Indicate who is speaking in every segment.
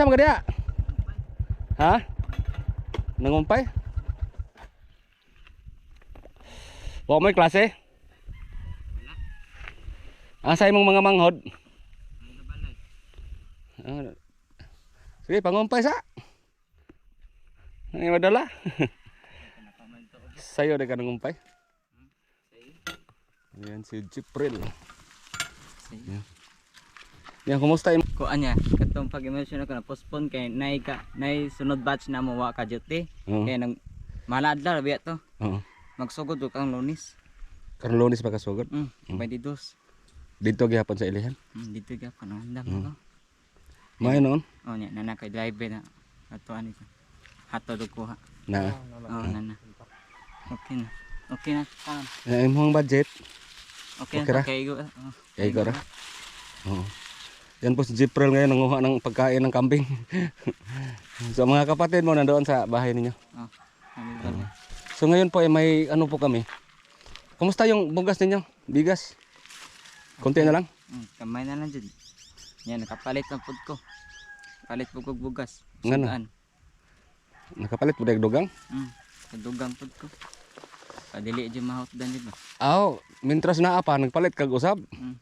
Speaker 1: Unsa man kadiya? Ha? Nangumpay? Wa may klase? Asa imong mga manghod? Ah, Sige, pangumpay sa. Ang imo dala. Sayo de ka nangumpay. Ayan si Jipril. Yan. Yan, kumusta
Speaker 2: ko anya katong pag-emotion ako na postpone kay nay ka nay sunod batch na mo wa ka duty
Speaker 1: Oo.
Speaker 2: kay nang maladla biya to
Speaker 1: Oo.
Speaker 2: magsugod ug ang lunis
Speaker 1: Karon lunes pa kasugod.
Speaker 2: mm by di dos
Speaker 1: Dito gihapon sa ilihan.
Speaker 2: mm, dito ka pa no ndam
Speaker 1: Mm.
Speaker 2: ko
Speaker 1: May noon
Speaker 2: oh nya nana kay driver na ato ani ko hato do kuha
Speaker 1: na
Speaker 2: oh nana okay na okay na karon
Speaker 1: eh, imong budget.
Speaker 2: okay,
Speaker 1: Okay
Speaker 2: na
Speaker 1: ra?
Speaker 2: kay go oh,
Speaker 1: Kay go ra. Oo. Yan po si Jipril ngayon nanguha ng pagkain ng kambing. so mga kapatid mo nandoon sa bahay ninyo.
Speaker 2: oh ba na?
Speaker 1: So ngayon po ay may ano po kami. Kumusta yung bugas ninyo? Bigas? Konti na lang?
Speaker 2: mm, kamay na lang jud nya nakapalit na pud ko palit kog bugas? Sugaan.
Speaker 1: Nakapalit po dahil dugang?
Speaker 2: Mm, kadugang pud ko. Padili jud mahot dan di ba?
Speaker 1: Aw, mintras na apa, nagpalit kag usab.
Speaker 2: Mm.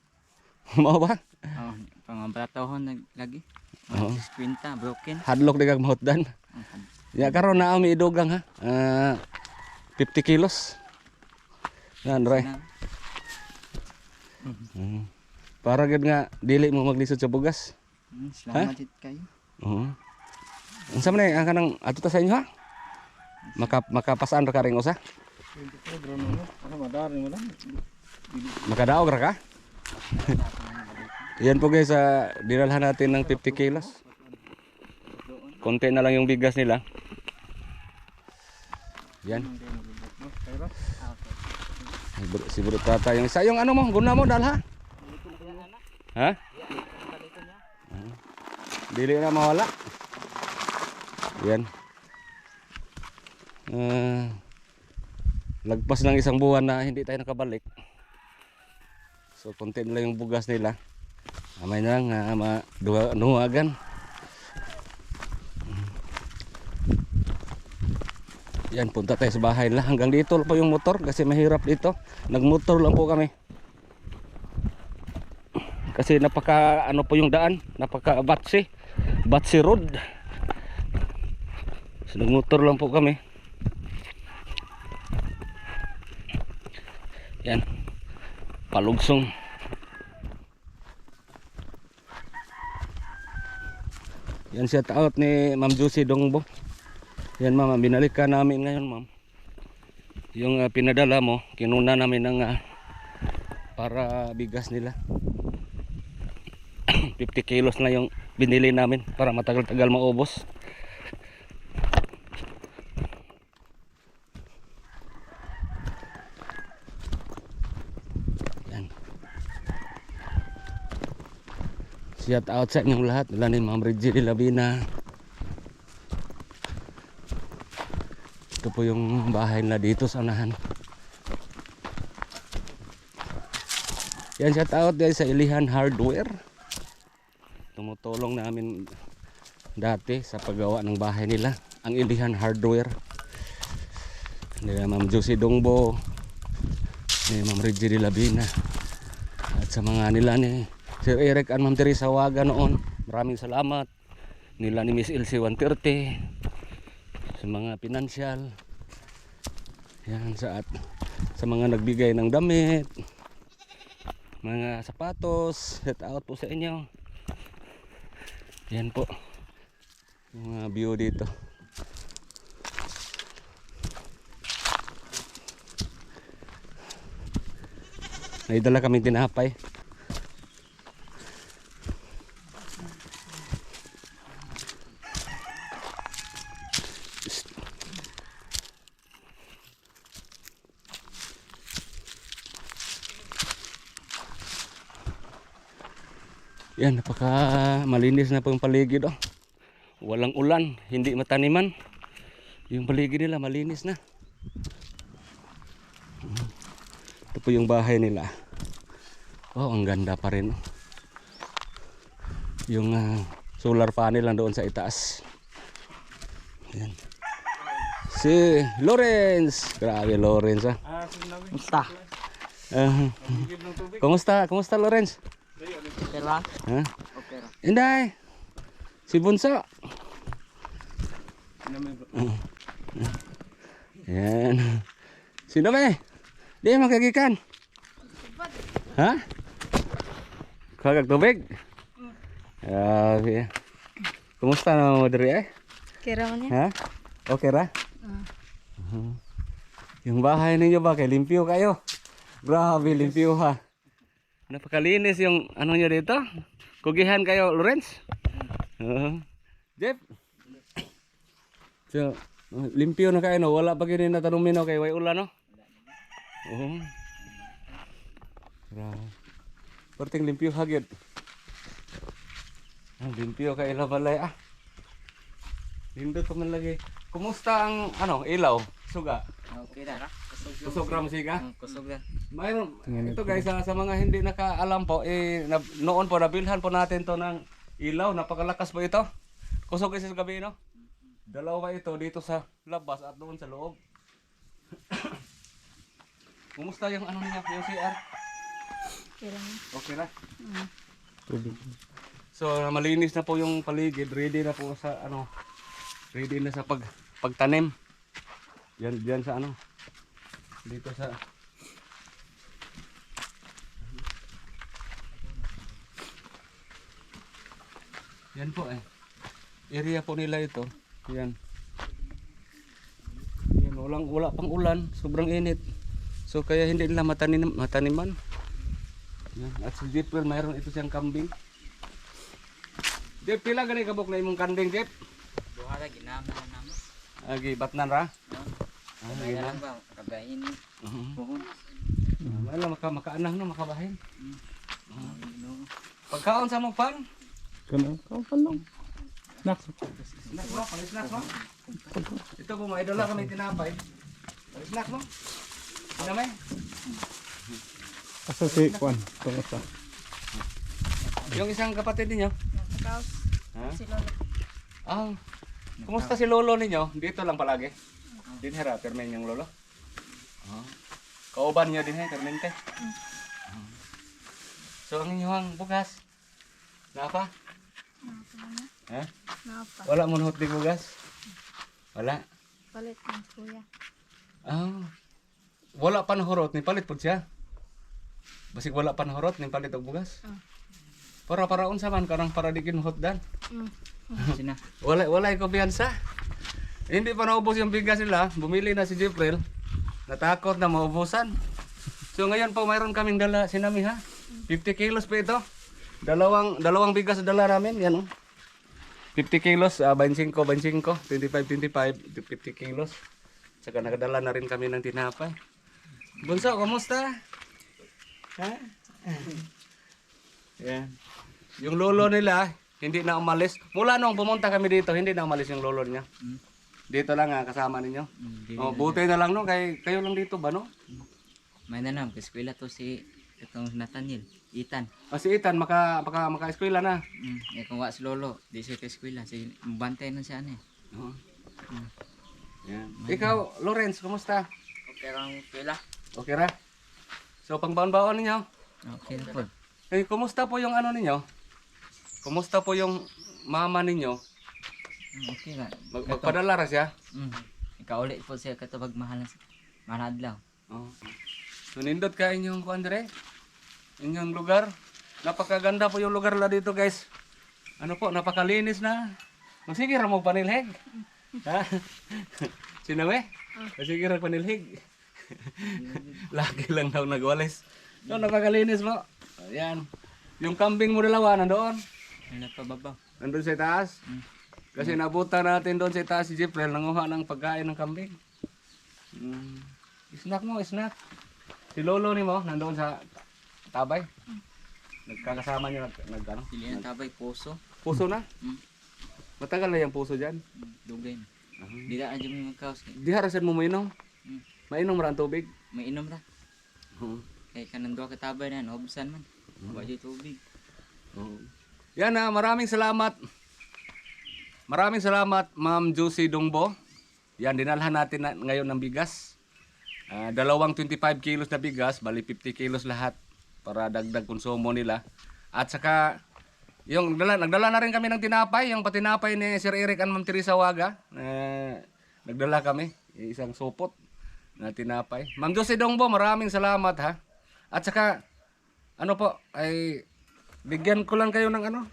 Speaker 1: Mao ba?
Speaker 2: Oh, pangabratohon nag lagi.
Speaker 1: Oo.
Speaker 2: Oh. Kwinta broken.
Speaker 1: Hadlok di kag mahutdan. Ya karon na mi idugang ha. Ah, 50 kilos. Yan,
Speaker 2: na-
Speaker 1: Mm. Para gid nga dili mo maglisod sa bugas.
Speaker 2: Mm, salamat jud kayo.
Speaker 1: Oo. Unsa man ang kanang ato ta sa inyo ha? Maka makapasaan ra ka ring usa? Makadaog ra ka? Yan po guys, ah, dinalhan natin ng 50 kilos. Konti na lang yung bigas nila. Yan. Si Bro- Tata yung isa. Yung ano mo, guna mo, dalha. Ha? Ah. Dili na mawala. Yan. Ah, lagpas ng isang buwan na hindi tayo nakabalik. So konti na lang yung bugas nila. Amay na lang nga ma duha nuwagan. Yan punta tayo sa bahay nila. Hanggang dito lang po yung motor kasi mahirap dito. Nagmotor lang po kami. Kasi napaka ano po yung daan, napaka batsi. Batsi road. So nagmotor lang po kami. Yan. Palugsong. Yan shout out ni Ma'am Josie Dongbo. Yan ma'am, binalik ka namin ngayon ma'am. Yung ah, pinadala mo, kinuna namin ng ah, para bigas nila. 50 kilos na yung binili namin para matagal-tagal maubos. Shout out sa inyong lahat. Wala ni Ma'am Reggie Labina. Ito po yung bahay na dito sa unahan. Yan shout out guys sa Ilihan Hardware. Tumutulong namin dati sa paggawa ng bahay nila. Ang Ilihan Hardware. Nila Ma'am Josie Dongbo. Ni Ma'am Reggie Labina. At sa mga nila ni Sir Eric at Ma'am Teresa Waga noon. Maraming salamat. Nila ni Miss Elsie 130 sa mga pinansyal. Yan sa at sa mga nagbigay ng damit, mga sapatos, set out po sa inyo. Yan po. Mga view dito. Naidala kaming tinapay. Yan, napaka malinis na po yung paligid oh. Walang ulan, hindi mataniman. Yung paligid nila malinis na. Ito po yung bahay nila. Oh, ang ganda pa rin. oh. Yung ah, solar panel lang doon sa itaas. Yan. Si Lawrence. Grabe Lawrence ah. Ah, kumusta? Kumusta Lawrence?
Speaker 2: Okay ra?
Speaker 1: Ha?
Speaker 2: Okay ra.
Speaker 1: Inday. Si Bunso. Yan. Sino ba eh? Di magagikan. Ha? Kagag tubig? Grabe. Kumusta na mo diri eh?
Speaker 3: Kira man yan.
Speaker 1: Ha? Okay ra? Mhm. Yung bahay ninyo ba kay limpyo kayo? Grabe limpyo ha. Napakalinis yung ano nyo dito. Kugihan kayo, Lawrence. Oo. Jeff. So, uh, limpyo na kayo no. Wala pa gini na tanong mino kay way ulan no. Oo. Grabe. Perting limpyo hagid. Ah, limpyo kay balay ah. Nindot ko man lagi. Kumusta ang ano, ilaw? Suga.
Speaker 2: Okay. Kusog yung-
Speaker 1: Kusog ram siga.
Speaker 2: Mm, Kusog ra.
Speaker 1: Mayroon, ito guys, sa, sa mga hindi nakaalam po, eh, na, noon po, nabilhan po natin to ng ilaw. Napakalakas po ito. Kusog isa sa gabi, no? Dalawa ito dito sa labas at doon sa loob. Kumusta yung ano niya, yung CR? Okay na? So, malinis na po yung paligid. Ready na po sa ano, ready na sa pag, pagtanim. Yan, yan sa ano, dito sa Yan po eh. Area po nila ito. Yan. Yan, walang, wala pang ulan. Sobrang init. So kaya hindi nila matanim, mataniman. Yan. At si Jeep mayroon ito siyang kambing. Jeep, pila gani kabok na imong kanding, Jeep?
Speaker 2: Duha ra ginama na namo.
Speaker 1: Agi, batnan ra?
Speaker 2: No?
Speaker 1: Ah, yun na.
Speaker 2: lang ba kabayin ni.
Speaker 1: Mhm.
Speaker 2: Buhon.
Speaker 1: Wala, maka, makaanah no, makabahin.
Speaker 2: No.
Speaker 1: Pagkaon sa mong pan?
Speaker 4: Kana ka pa lang. Snacks.
Speaker 1: Snack mo, pang snack mo. Ito po, mga idola kami tinapay. Pang snack mo. Ano may?
Speaker 4: Asa si Kwan? Kumusta?
Speaker 1: Yung isang kapatid ninyo?
Speaker 3: Nakaos.
Speaker 1: Ha?
Speaker 3: Si Lolo.
Speaker 1: Ah, kumusta si lolo ninyo? Dito lang palagi. Din hera, permen yung lolo. Ah. Kauban niyo din he, permente. Ah. So ang inyong bugas? Napa?
Speaker 3: Napa na.
Speaker 1: Ha?
Speaker 3: Napa.
Speaker 1: Wala mo hot di bugas? Wala.
Speaker 3: Palit ng kuya.
Speaker 1: Ah. Wala pa nahurot ni palit pud siya. Basig wala pa nahurot ni palit og bugas.
Speaker 3: Ah.
Speaker 1: Para para unsa man karang para di kinhot dan.
Speaker 3: Mm.
Speaker 2: Sina.
Speaker 1: Wala wala ko biyansa. Hindi pa naubos yung bigas nila. Bumili na si Jipril. Natakot na maubusan. So ngayon po mayroon kaming dala sinami ha. 50 kilos pa ito. Dalawang dalawang bigas dala namin yan oh. 50 kilos, 25, 25, 25, 25, 50 kilos. Saka nakadala na rin kami ng tinapay. Bunso, kumusta? Ha? Yan. Yung lolo nila, hindi na umalis. Mula nung pumunta kami dito, hindi na umalis yung lolo niya.
Speaker 2: Mm.
Speaker 1: Dito lang nga, kasama ninyo.
Speaker 2: Mm, dili
Speaker 1: Oh,
Speaker 2: na
Speaker 1: buti na lang no, kay kayo lang dito ba no?
Speaker 2: May nanam, kaskwela to si itong Nathaniel, Ethan.
Speaker 1: O si Ethan, maka, maka, maka-eskwela na.
Speaker 2: Mm, eh kung wa si Lolo, di siya kaskwela, si bantay na siya ni.
Speaker 1: Oo. Yan. Ikaw, Lawrence, kumusta?
Speaker 2: Okay lang pila.
Speaker 1: Okay ra? So, pang baon-baon ninyo?
Speaker 2: Okay na po.
Speaker 1: Eh, kumusta po yung ano ninyo? Kumusta po yung mama ninyo?
Speaker 2: Mm, Okay ra.
Speaker 1: Mag magpadala ra siya?
Speaker 2: Mm. Ikaw ulit po siya katubag mahal na mahal adlaw.
Speaker 1: Oh. So, nindot ka inyong kuan dire? Inyong lugar? Napakaganda po yung lugar la dito, guys. Ano po, napakalinis na. Sige ra mo panilhig. ha? Sinabi? Sige ra panilhig. Lagi lang daw nagwalis. So, napakalinis mo. Ayan. Yung kambing mo dalawa nandoon.
Speaker 2: Wala pa babaw.
Speaker 1: Nandun sa taas.
Speaker 2: Mm.
Speaker 1: Kasi nabutan natin doon sa taas si Jeffrey, nanguha ng pagkain ng kambing. Mm. Snack mo, snack. Si Lolo ni mo, nandoon sa tabay. Nagkakasama niyo, nag, nag ano?
Speaker 2: Pili na tabay puso.
Speaker 1: Puso na?
Speaker 2: Mm.
Speaker 1: Matagal na yung puso dyan.
Speaker 2: Mm, Dugay na. Di na adyo mo magkaos.
Speaker 1: Di harasan mo mainom.
Speaker 2: Mm.
Speaker 1: Mainom ra ang tubig.
Speaker 2: May inom ra.
Speaker 1: Oo.
Speaker 2: Kay kanang duha ka tabay na, naubsan man. Wa jud tubig.
Speaker 1: Oo. Yan na, maraming salamat maraming salamat Ma'am Josie Dongbo. Yan, dinalhan natin na, ngayon ng bigas. Ah, dalawang 25 kilos na bigas, bali 50 kilos lahat para dagdag konsumo nila. At saka, yung nagdala, nagdala na rin kami ng tinapay, yung patinapay ni Sir Eric and Ma'am Teresa Waga. Eh, nagdala kami, isang supot na tinapay. Ma'am Josie Dongbo, maraming salamat ha. At saka, ano po, ay bigyan ko lang kayo ng ano,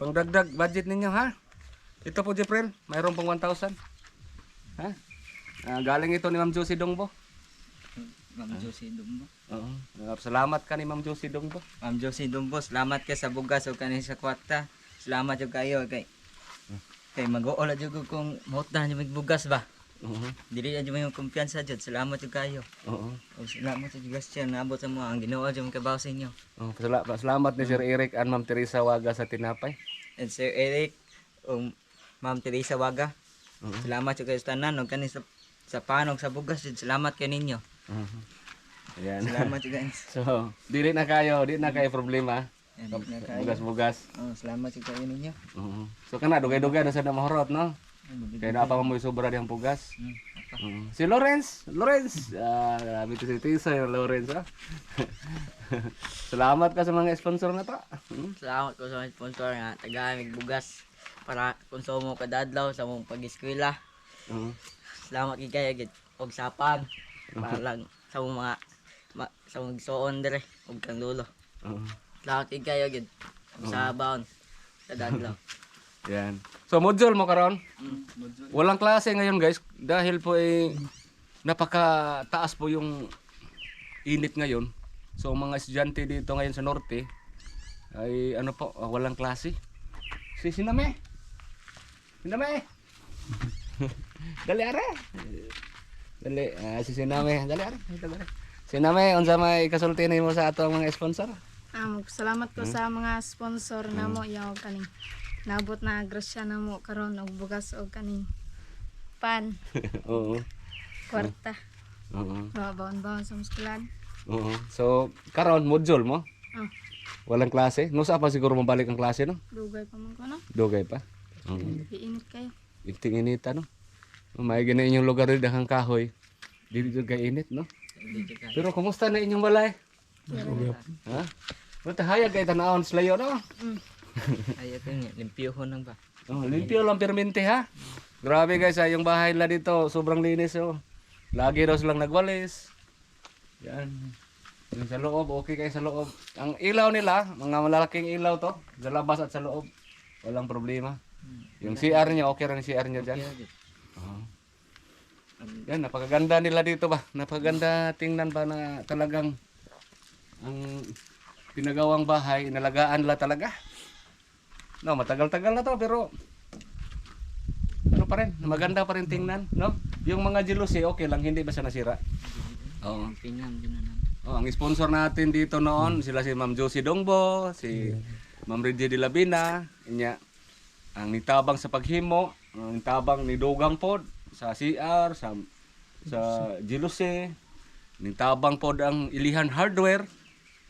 Speaker 1: pangdagdag budget ninyo ha. Ito po, Jepril, mayroon pong 1,000. Ha? Ah, galing ito ni Ma'am Josie Dongbo.
Speaker 2: Ma'am Josie Dumbo.
Speaker 1: Oo. Ah, salamat ka ni Ma'am Josie Dongbo.
Speaker 2: Ma'am Josie Dumbo, salamat ka sa bugas o kanin sa kwarta. Salamat jud kayo kay kay mag-oola jud ko kung mautdan jud mig bugas ba.
Speaker 1: Oo.
Speaker 2: Dili jud may kumpiyansa jud. Salamat jud kayo.
Speaker 1: Oo.
Speaker 2: O salamat jud siya naabot sa mo ang Ginoo jud kabaw sa inyo.
Speaker 1: Oh, pasala- salamat ni Sir Eric and Ma'am Teresa Waga sa tinapay.
Speaker 2: And Sir Eric, um, Ma'am Teresa Waga.
Speaker 1: Oo.
Speaker 2: Salamat jud kayo sa tanan o kanin sa sa panog sa bugas jud. Salamat kay ninyo.
Speaker 1: Oo. Ayan.
Speaker 2: Salamat guys.
Speaker 1: So, dili na kayo, di na kayo problema.
Speaker 2: Kayo.
Speaker 1: Bugas-bugas.
Speaker 2: Oh, salamat jud kayo ninyo.
Speaker 1: Oo. So kana dugay-dugay na sa na mahurot, no? Kaya na pa mo sobra diyang pugas.
Speaker 2: Hmm, apa?
Speaker 1: Si Lawrence, Lawrence. Ah, grabe to si Tisa yung Lawrence, ah. Salamat ka sa mga sponsor na to. Hmm?
Speaker 5: Salamat ko sa mga sponsor nga tagamig bugas para konsumo kada adlaw sa mong pag-eskwela.
Speaker 1: Oo.
Speaker 5: Salamat kay kayo gid og sapan para lang sa mong mga ma, sa mong suon dire og kang lulo.
Speaker 1: Oo.
Speaker 5: Salamat kay kayo gid sa baon kada adlaw.
Speaker 1: Yan. So module mo karon. Walang klase ngayon guys dahil po eh napaka-taas po yung init ngayon. So mga estudyante dito ngayon sa norte ay ano po, ah, walang klase. Si Siname. Siname. Dali are. Dali, ah, si Siname. Dali are. Siname, unsa may kasulti nimo sa ato mga sponsor?
Speaker 3: Ah, salamat ko sa mga sponsor namo yaw kaning nabot na grasya namo karon og bugas og kaning pan,
Speaker 1: Oo.
Speaker 3: kwarta.
Speaker 1: Oo.
Speaker 3: Mga baon-baon sa muskulan.
Speaker 1: Oo. So, karon module mo.
Speaker 3: Ah,
Speaker 1: Walang klase. No sa pa siguro mabalik ang klase no?
Speaker 3: dugay pa man ko no.
Speaker 1: Dugay pa. Oo.
Speaker 3: Iinit kayo.
Speaker 1: Iting inita no. May gina inyong lugar rin dahang kahoy. Jud kay init no.
Speaker 2: Dito.
Speaker 1: Pero kumusta na inyong balay? Ha? Buta hayag kay tanawon slayo no.
Speaker 2: Ayo ko nga limpyohon nang ba.
Speaker 1: Oh, limpyo lang permente ha. Grabe guys, ah, yung bahay nila dito sobrang linis oh. Lagi daw silang nagwalis. Yan. Yung sa loob, okay kayo sa loob. Ang ilaw nila, mga malalaking ilaw to, sa labas at sa loob. Walang problema. Yung CR niya, okay rin yung CR niya dyan. Oo. Yan, napakaganda nila dito ba? Napakaganda tingnan ba na talagang ang pinagawang bahay, inalagaan nila talaga. No, matagal-tagal na to pero ano pa rin, maganda pa rin tingnan, no? Yung mga jealousy, okay lang, hindi ba siya nasira? Oo. Oh, ang sponsor natin dito noon, sila si Ma'am Josie Dongbo, si Ma'am Reggie de Labina, inya ang nitabang sa paghimo, ang nitabang ni Dugang pod sa CR, sa sa Jealousy, nitabang pod ang Ilihan Hardware.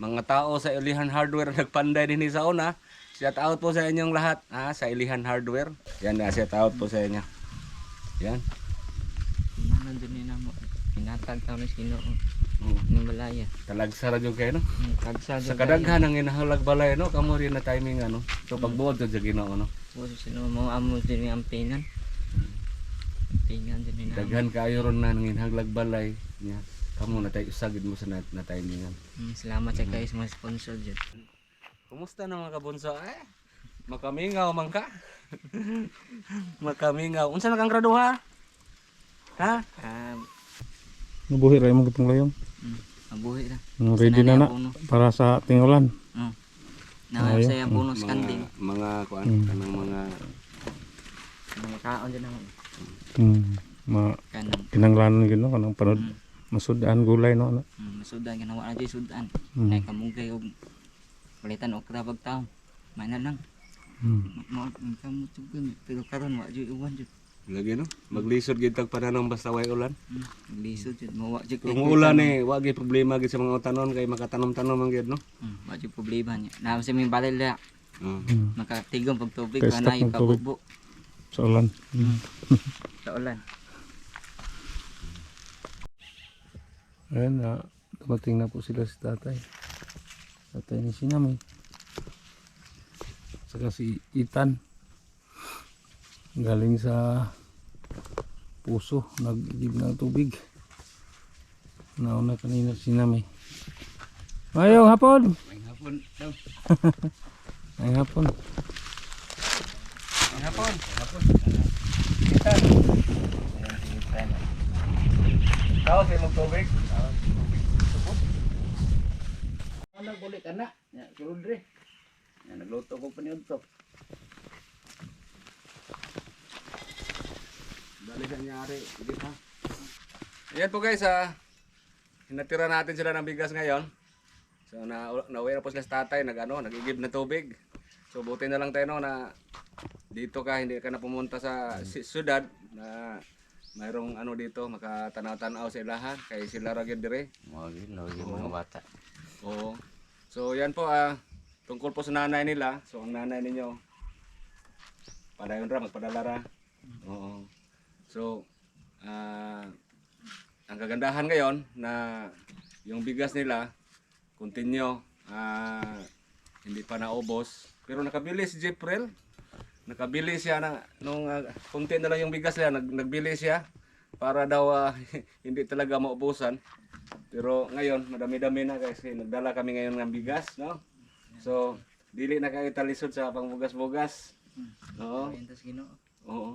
Speaker 1: Mga tao sa Ilihan Hardware nagpanday din sa una. Shout out po sa inyong lahat ha, sa Ilihan Hardware. Yan na, shout out po sa inyo. Yan.
Speaker 2: Pinam jud ni namo. Pinatag ta ni Ginoo.
Speaker 1: Mm.
Speaker 2: Ning balaya.
Speaker 1: Talagsara jud kayo no.
Speaker 2: Hmm, Kagsa
Speaker 1: Sa kadaghan ang inahalag balay no, kamo rin na timing ano. So pagbuod jud sa Ginoo no.
Speaker 2: Puso sino mo amo din ang pinan. Pinan ni namo.
Speaker 1: Daghan kaayo ron na nang inahaglag balay niya. Kamo na tayo usagid mo sa na, na timingan.
Speaker 2: Hmm, Salamat sa kayo sa mga sponsor jud.
Speaker 1: Kumusta na mga kabunso? Eh, makamingaw man ka. makamingaw. Unsa na kang graduha? Ha?
Speaker 2: Ah,
Speaker 4: Nabuhi rin mo itong layong.
Speaker 2: hmm, mabuhi ra.
Speaker 4: Ang ready na na
Speaker 2: Puno.
Speaker 4: para sa tingulan.
Speaker 2: Hmm. Na
Speaker 4: Ayaw.
Speaker 2: saya bonus kanting.
Speaker 1: mga kuan,
Speaker 4: Mm.
Speaker 1: kanang mga
Speaker 2: Mga kaon jud naman.
Speaker 4: Hmm. Ma
Speaker 2: Kanang
Speaker 4: kinanglanan gino kanang panod
Speaker 2: Hmm.
Speaker 4: masudaan gulay no ano.
Speaker 2: Hmm, masudan ka na wala dyan sudan.
Speaker 4: Hmm.
Speaker 2: Nay kamugay og palitan og krabag taon. May na lang.
Speaker 4: Hmm.
Speaker 2: Mo mo tugon pero karon wa jud uwan jud.
Speaker 1: lagi no. Maglisod gid tag pananong basta way ulan.
Speaker 2: Hmm. Lisod jud mo wa jud
Speaker 1: Kung ulan eh, wa gyud problema gid sa mga utanon kay makatanom-tanom man gyud no.
Speaker 2: Hmm, wa jud problema niya. Na sa may balay la
Speaker 1: Mm.
Speaker 4: Mm.
Speaker 2: Makatigom pag tubig,
Speaker 4: tubig.
Speaker 2: ipabubo
Speaker 4: Sa ulan. Mm.
Speaker 2: sa ulan.
Speaker 4: Ayan na, dumating na po sila si tatay. Tatay ni Sinami. Saka si Itan. Galing sa puso, nag-igib ng tubig. Nauna kanina si Sinami. Mayong hapon!
Speaker 1: May hapon.
Speaker 4: Ay hapon.
Speaker 1: May hapon. Ikaw, sa imong tubig?
Speaker 6: Ano bulik anak? Ya, sulod re. Ya, nagluto ko pa niyon to.
Speaker 1: Dali sa nyari. Sige ha. Ayan po guys ha. Hinatira natin sila ng bigas ngayon. So na nauwi na po sila sa tatay, nag ano, nagigib na tubig. So buti na lang tayo no, na dito ka, hindi ka na pumunta sa si- syudad na mayroong ano dito, makatanaw-tanaw sa ilahan kay sila ra gyud dire.
Speaker 6: Mo gyud mga bata.
Speaker 1: Oo. So yan po ah tungkol po sa nanay nila. So ang nanay ninyo padayon ra magpadala ra. Oo. So ah ang kagandahan ngayon na yung bigas nila continue ah hindi pa naubos pero nakabili si Jeprel nakabili siya na nung ah, konti na lang yung bigas niya nag, nagbili siya para daw ah, hindi talaga maubusan pero ngayon, madami-dami na kasi nagdala kami ngayon ng bigas, no? So, dili na kayo talisod sa pangbugas-bugas. Oo. Oo.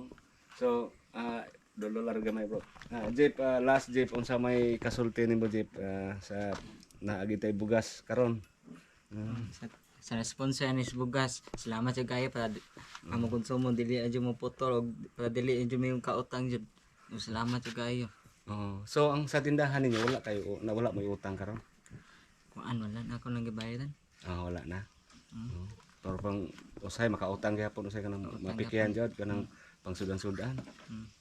Speaker 1: So, ah dolo larga may bro. Ah, Jeep, ah, last Jeep unsa may kasulti nimo Jeep ah, sa naagi tay bugas karon.
Speaker 2: sa, sa sponsor ni Bugas. Salamat sa kayo para di- amo konsumo dili adyo mo putol og para dili adyo mo yung kautang jud. Salamat sa kayo.
Speaker 1: Oo. So, ang sa tindahan ninyo wala kayo na wala mo utang karon.
Speaker 2: Kuan wala na ako nang gibayaran.
Speaker 1: Ah, wala na. Oo. Pero pang usay makautang gyapon usay kanang mapikihan jud kanang pangsudan-sudan.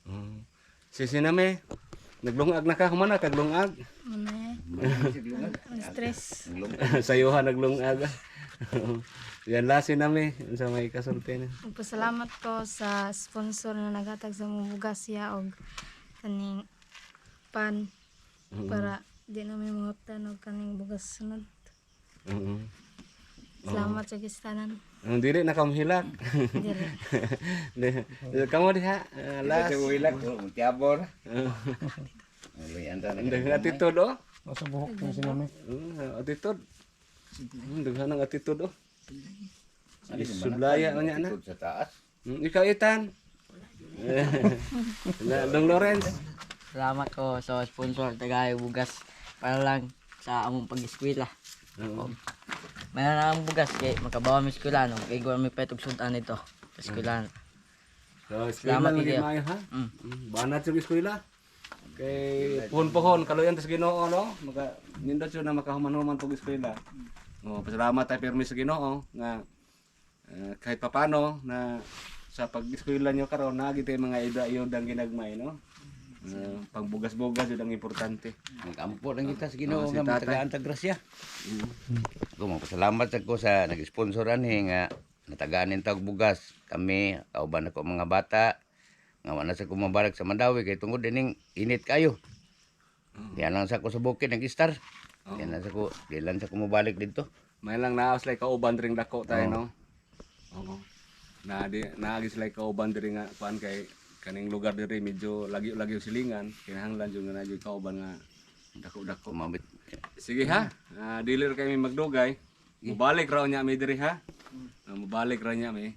Speaker 1: Oo. Si siname naglungag na ka humana kag lungag.
Speaker 3: Ano eh? Ang stress.
Speaker 1: Sayuhan naglungag. Yan lasi nami sa may kasulti na.
Speaker 3: Magpasalamat ko sa sponsor na naghatag sa mga bugas siya og kaning pan para di na may mga og kaning bugas sunod. Salamat sa kistanan.
Speaker 1: Ang dili na kamhilak.
Speaker 3: Dire.
Speaker 1: Di- Kamu diha ah, las.
Speaker 6: Kasi wilak ko tiabor. Ay anda na.
Speaker 1: Ang attitude oh.
Speaker 4: Nasa buhok ni Sinami.
Speaker 1: Mm, attitude. Mm, Daghan ang attitude oh. Sudlaya man niya na.
Speaker 6: Sa taas.
Speaker 1: Mm, Ikaw itan. Na Dong Lawrence.
Speaker 5: Salamat ko sa sponsor Tagay Bugas para lang sa among pag-eskwela.
Speaker 1: Oo.
Speaker 5: Mayroon na ang bugas kay makabawa mi eskwela no kay gawin mi petog sundan nito. Sa eskwela.
Speaker 1: So,
Speaker 5: Salamat,
Speaker 1: eskwela lagi
Speaker 5: Miguel.
Speaker 1: maayo ha.
Speaker 5: Mm.
Speaker 1: Mm, Banat sa eskwela. Kay puhon-puhon kaluyan tas Ginoo no. Maka nindot siya na makahuman-human pag eskwela. Oh, pasalamat tayo pirmi sa Ginoo nga eh, kahit papano na sa pag-eskwela nyo karon nagi tayo mga ida-iyodang ginagmay no. Uh, pangbugas-bugas yun ang importante.
Speaker 6: Nag-ampo lang kita sa
Speaker 1: Oo,
Speaker 6: Ginoo
Speaker 1: si
Speaker 6: nga matagaan ta grasya. Ako mo salamat ako sa nag-sponsoran ni nga nataganin tag bugas. Kami kauban ako mga bata nga wala sa kumabalik sa Mandawi kay tungod dining init kayo. Yan lang sa ko sa bukid nag-star. Yan lang sa ko, di lang sa kumabalik dito.
Speaker 1: May lang naos like kauban ring dako tayo no. Oo. Na di naagi sila kauban diri nga kuan kay kaning lugar diri medyo lagi-lagi silingan kinahanglan jud nga na kauban nga dako-dako.
Speaker 6: Kumabit.
Speaker 1: Sige ha. Ah, dealer kami magdugay. Mubalik raw niya mi diri ha. Ah, mubalik raw niya mi.